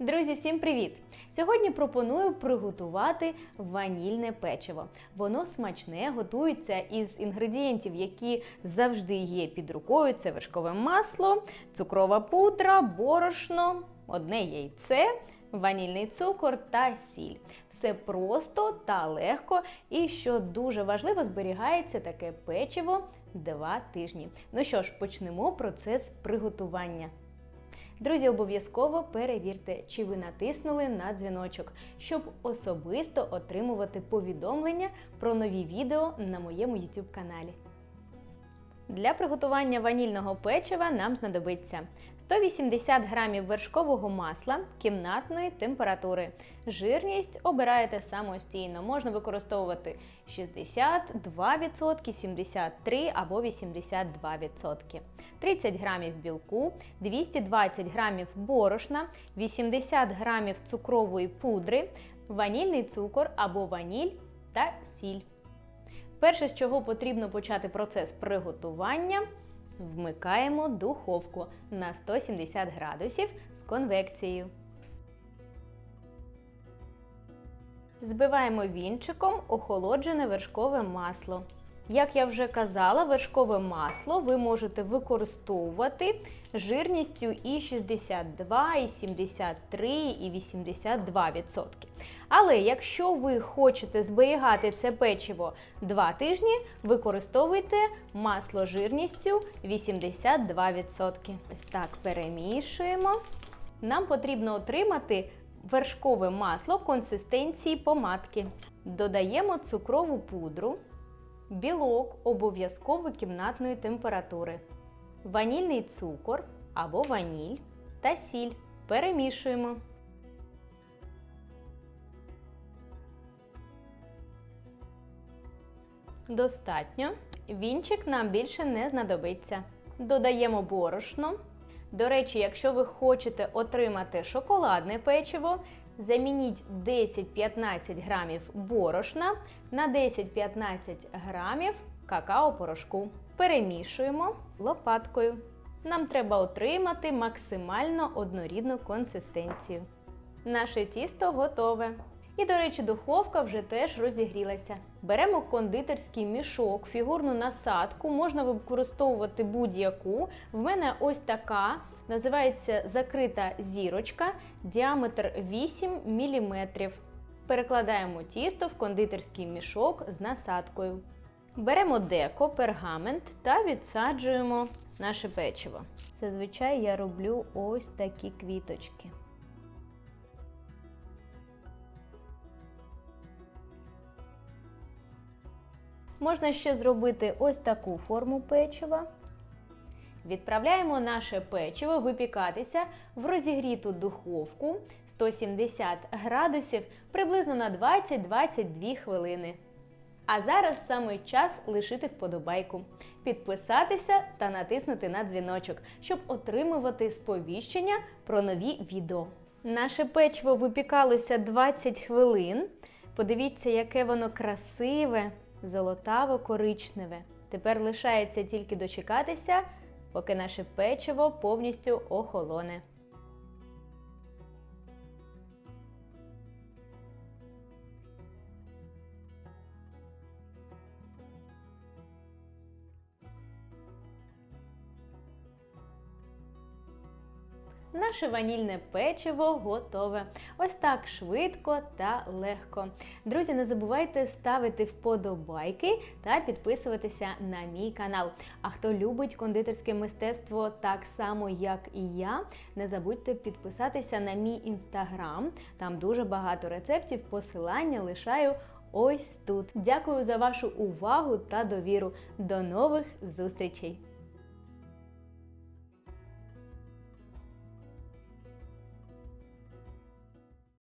Друзі, всім привіт! Сьогодні пропоную приготувати ванільне печиво. Воно смачне, готується із інгредієнтів, які завжди є під рукою: це вершкове масло, цукрова пудра, борошно, одне яйце. Ванільний цукор та сіль. Все просто та легко, і що дуже важливо, зберігається таке печиво два тижні. Ну що ж, почнемо процес приготування. Друзі, обов'язково перевірте, чи ви натиснули на дзвіночок, щоб особисто отримувати повідомлення про нові відео на моєму YouTube каналі. Для приготування ванільного печива нам знадобиться 180 г вершкового масла кімнатної температури. Жирність обираєте самостійно. Можна використовувати 62%, 73 або 82%. 30 г білку, 220 г борошна, 80 г цукрової пудри, ванільний цукор або ваніль та сіль. Перше, з чого потрібно почати процес приготування, вмикаємо духовку на 170 градусів з конвекцією. Збиваємо вінчиком охолоджене вершкове масло. Як я вже казала, вершкове масло ви можете використовувати жирністю і 62, і 73, і 82%. Але якщо ви хочете зберігати це печиво 2 тижні, використовуйте масло жирністю 82%. Ось так перемішуємо. Нам потрібно отримати вершкове масло консистенції помадки. Додаємо цукрову пудру. Білок обов'язково кімнатної температури, ванільний цукор або ваніль та сіль. Перемішуємо. Достатньо. Вінчик нам більше не знадобиться. Додаємо борошно. До речі, якщо ви хочете отримати шоколадне печиво, замініть 10-15 грамів борошна на 10-15 грамів какао-порошку. Перемішуємо лопаткою. Нам треба отримати максимально однорідну консистенцію. Наше тісто готове. І, до речі, духовка вже теж розігрілася. Беремо кондитерський мішок, фігурну насадку, можна використовувати будь-яку. В мене ось така називається закрита зірочка, діаметр 8 мм. Перекладаємо тісто в кондитерський мішок з насадкою. Беремо деко, пергамент та відсаджуємо наше печиво. Зазвичай я роблю ось такі квіточки. Можна ще зробити ось таку форму печива. Відправляємо наше печиво випікатися в розігріту духовку 170 градусів приблизно на 20-22 хвилини. А зараз саме час лишити вподобайку, підписатися та натиснути на дзвіночок, щоб отримувати сповіщення про нові відео. Наше печиво випікалося 20 хвилин. Подивіться, яке воно красиве, золотаво-коричневе. Тепер лишається тільки дочекатися, поки наше печиво повністю охолоне. Наше ванільне печиво готове. Ось так швидко та легко. Друзі, не забувайте ставити вподобайки та підписуватися на мій канал. А хто любить кондитерське мистецтво так само, як і я, не забудьте підписатися на мій інстаграм. Там дуже багато рецептів, посилання лишаю. Ось тут. Дякую за вашу увагу та довіру. До нових зустрічей!